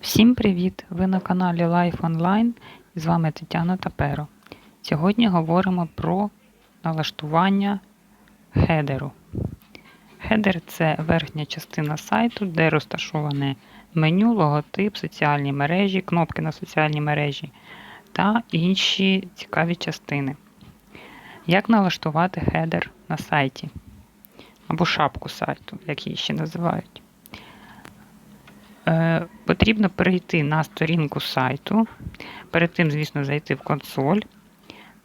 Всім привіт! Ви на каналі Life Online з вами Тетяна Таперо. Сьогодні говоримо про налаштування хедеру. Хедер це верхня частина сайту, де розташоване меню, логотип, соціальні мережі, кнопки на соціальні мережі та інші цікаві частини. Як налаштувати хедер на сайті або шапку сайту, як її ще називають. Потрібно перейти на сторінку сайту. Перед тим, звісно, зайти в консоль,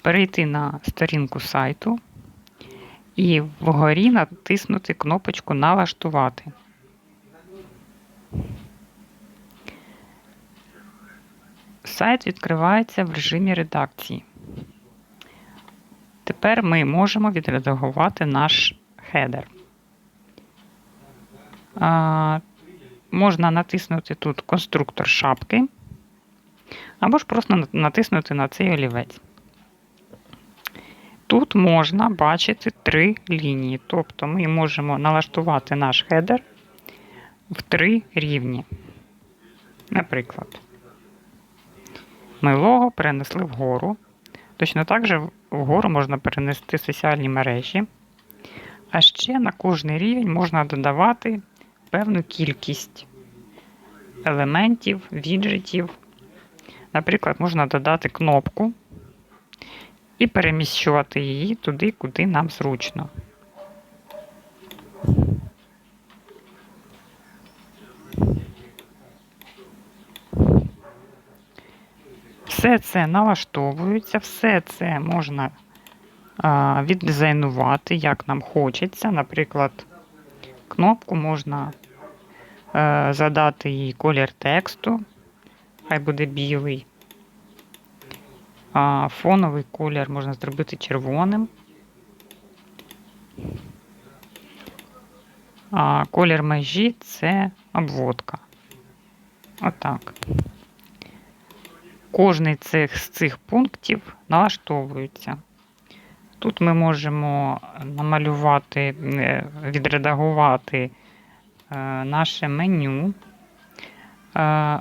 перейти на сторінку сайту і вгорі натиснути кнопочку Налаштувати. Сайт відкривається в режимі редакції. Тепер ми можемо відредагувати наш хедер. Можна натиснути тут конструктор шапки, або ж просто натиснути на цей олівець. Тут можна бачити три лінії, тобто ми можемо налаштувати наш хедер в три рівні. Наприклад, ми лого перенесли вгору. Точно так же вгору можна перенести соціальні мережі. А ще на кожний рівень можна додавати певну кількість елементів, віджитів. Наприклад, можна додати кнопку і переміщувати її туди, куди нам зручно. Все це налаштовується, все це можна а, віддизайнувати, як нам хочеться. Наприклад, кнопку можна а, задати їй колір тексту, хай буде білий. А, фоновий колір можна зробити червоним. А колір межі це обводка. Отак. Кожний з цих пунктів налаштовується. Тут ми можемо намалювати, е, відредагувати е, наше меню е,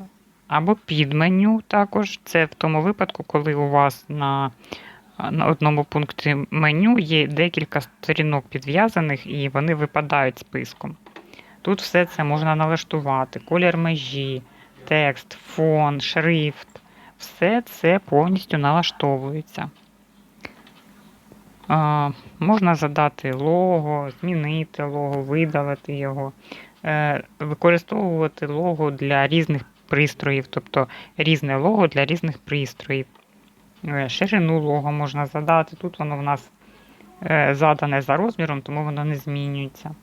або підменю також. Це в тому випадку, коли у вас на на одному пункті меню є декілька сторінок підв'язаних і вони випадають списком. Тут все це можна налаштувати: колір межі, текст, фон, шрифт. Все це повністю налаштовується. Можна задати лого, змінити лого, видалити його, е, використовувати лого для різних пристроїв, тобто різне лого для різних пристроїв. Е, ширину лого можна задати. Тут воно в нас е, задане за розміром, тому воно не змінюється.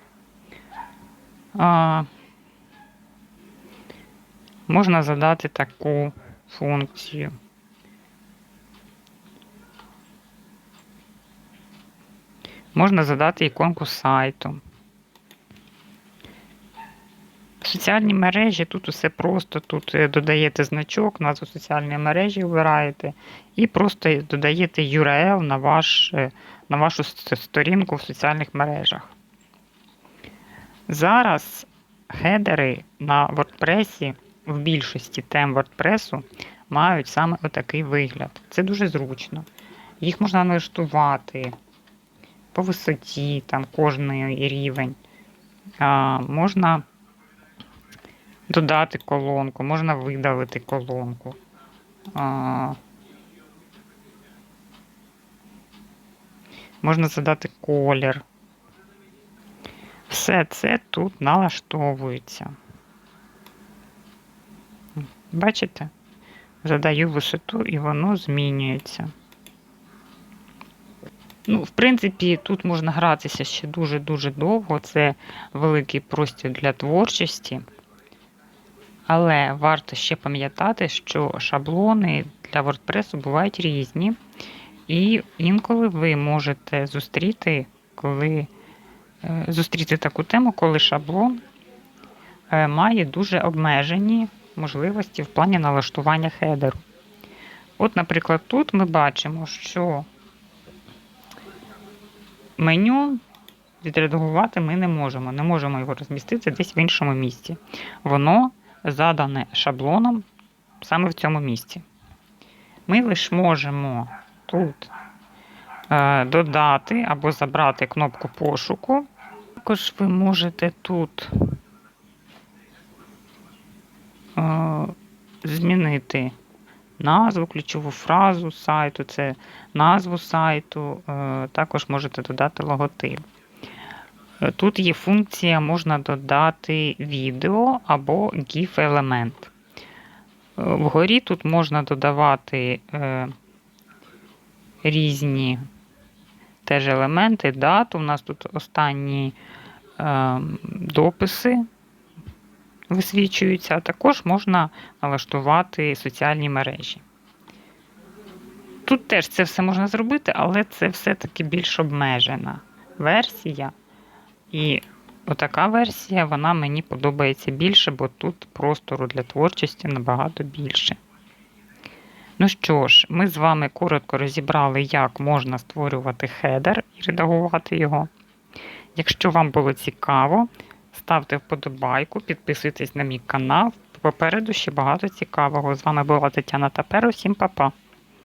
Можна задати таку функцію. Можна задати іконку сайту. Соціальні мережі, тут усе просто, тут е, додаєте значок, назву соціальної мережі вбираєте і просто додаєте URL на, ваш, е, на вашу сторінку в соціальних мережах. Зараз хедери на WordPress в більшості тем WordPress мають саме отакий вигляд. Це дуже зручно. Їх можна налаштувати по висоті, там кожний рівень. А, Можна додати колонку, можна видалити колонку. А, Можна задати колір. Все це тут налаштовується. Бачите? Задаю висоту і воно змінюється. Ну, в принципі, тут можна гратися ще дуже-дуже довго. Це великий простір для творчості. Але варто ще пам'ятати, що шаблони для WordPress бувають різні. І інколи ви можете зустріти, коли е, зустріти таку тему, коли шаблон е, має дуже обмежені можливості в плані налаштування хедеру. От, наприклад, тут ми бачимо, що меню відредагувати ми не можемо. Не можемо його розмістити десь в іншому місці. Воно задане шаблоном саме в цьому місці. Ми лише можемо тут е, додати або забрати кнопку пошуку. Також ви можете тут е, змінити назву, ключову фразу сайту, це назву сайту, е, також можете додати логотип. Е, Тут є функція, можна додати відео або GIF-елемент. Е, Вгорі тут можна додавати різні теж елементи, дату. У нас тут останні е, дописи висвічуються, а також можна налаштувати соціальні мережі. Тут теж це все можна зробити, але це все-таки більш обмежена версія. І отака версія, вона мені подобається більше, бо тут простору для творчості набагато більше. Ну що ж, ми з вами коротко розібрали, як можна створювати хедер і редагувати його. Якщо вам було цікаво, ставте вподобайку, підписуйтесь на мій канал. Попереду ще багато цікавого. З вами була Тетяна Тапер. Усім па-па!